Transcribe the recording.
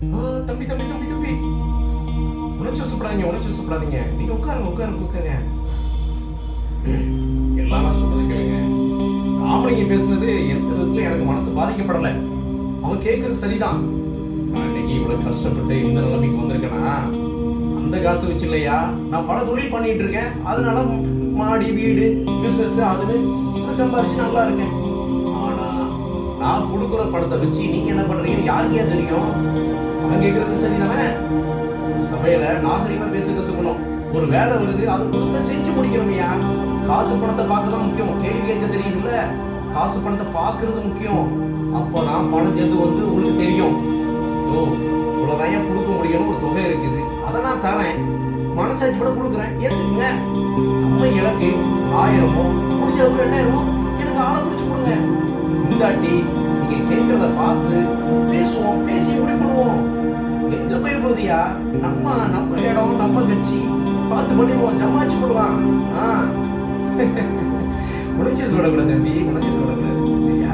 தம்பி தம்பி தம்பி தம்பி. உணர்ச்சி வசப்படாதீங்க உணர்ச்சி வசப்படாதீங்க. நீங்க உட்காருங்க உட்காருங்க உட்காருங்க. எல்லாம் நான் சொல்றது கேளுங்க. ஆம்பளைங்க பேசுனது எந்த விதத்துல எனக்கு மனசு பாதிக்கப்படல. அவன் கேட்கறது சரிதான். நான் இன்னைக்கு இவ்வளவு கஷ்டப்பட்டு இந்த நிலைமைக்கு வந்திருக்கேனா? அந்த காசு வச்சு இல்லையா? நான் பல தொழில் பண்ணிட்டு இருக்கேன். அதனால மாடி வீடு பிசினஸ் அதுன்னு சம்பாரிச்சு நல்லா இருக்கேன். ஆனா நான் கொடுக்குற பணத்தை வச்சு நீங்க என்ன பண்றீங்கன்னு யாருக்கே தெரியும்? அவன் கேட்கறது சரிதானே? ஒரு சபையில நாகரிகமா பேச கத்துக்கணும். ஒரு வேலை வருது அது கொடுத்த செஞ்சு முடிக்கணுமையா காசு பணத்தை பார்க்க தான் முக்கியம். கேள்வி கேட்க தெரியுதுல்ல? காசு பணத்தை பார்க்கறது முக்கியம். அப்போதான் பணம் சேர்ந்து வந்து உங்களுக்கு தெரியும். ஓ இவ்வளோதான் கொடுக்க முடியும்னு ஒரு தொகை இருக்குது. அதை நான் தரேன். மனசாட்சி கூட கொடுக்குறேன். ஏத்துக்குங்க. நம்ம இலக்கு ஆயிரமோ முடிஞ்ச அளவுக்கு ரெண்டாயிரமோ எனக்கு ஆளை பிடிச்சி கொடுங்க. இந்தாட்டி நீங்க கேட்கறத பார்த்து போய் நம்ம நம்ம இடம் நம்ம கட்சி. பார்த்து பண்ணிடுவோம் ஜமாச்சு போடலாம் ஆ. உணர்ச்சி சொல்லக்கூடாது தம்பி உணர்ச்சி சொல்லக்கூடாது சரியா?